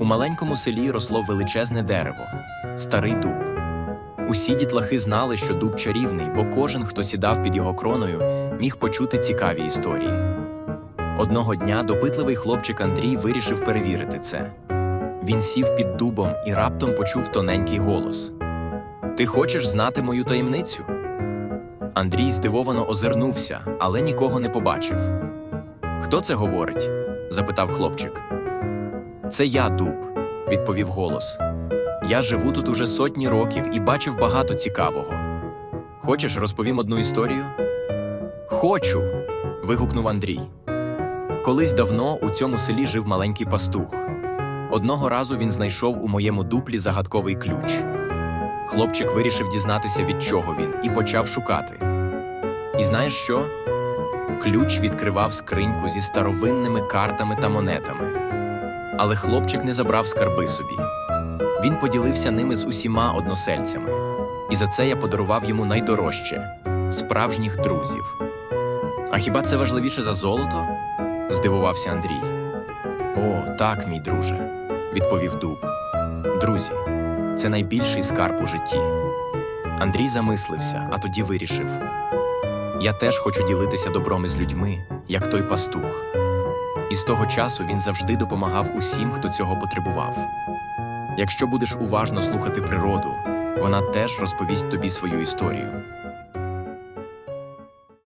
У маленькому селі росло величезне дерево старий дуб. Усі дітлахи знали, що дуб чарівний, бо кожен, хто сідав під його кроною, міг почути цікаві історії. Одного дня допитливий хлопчик Андрій вирішив перевірити це. Він сів під дубом і раптом почув тоненький голос: Ти хочеш знати мою таємницю? Андрій здивовано озирнувся, але нікого не побачив. Хто це говорить? запитав хлопчик. Це я, дуб, відповів голос. Я живу тут уже сотні років і бачив багато цікавого. Хочеш, розповім одну історію? Хочу. вигукнув Андрій. Колись давно у цьому селі жив маленький пастух. Одного разу він знайшов у моєму дуплі загадковий ключ. Хлопчик вирішив дізнатися, від чого він, і почав шукати. І знаєш що? Ключ відкривав скриньку зі старовинними картами та монетами. Але хлопчик не забрав скарби собі. Він поділився ними з усіма односельцями, і за це я подарував йому найдорожче справжніх друзів. А хіба це важливіше за золото? здивувався Андрій. О, так, мій друже, відповів Дуб. Друзі, це найбільший скарб у житті. Андрій замислився, а тоді вирішив: Я теж хочу ділитися добром із людьми, як той пастух. І з того часу він завжди допомагав усім, хто цього потребував. Якщо будеш уважно слухати природу, вона теж розповість тобі свою історію.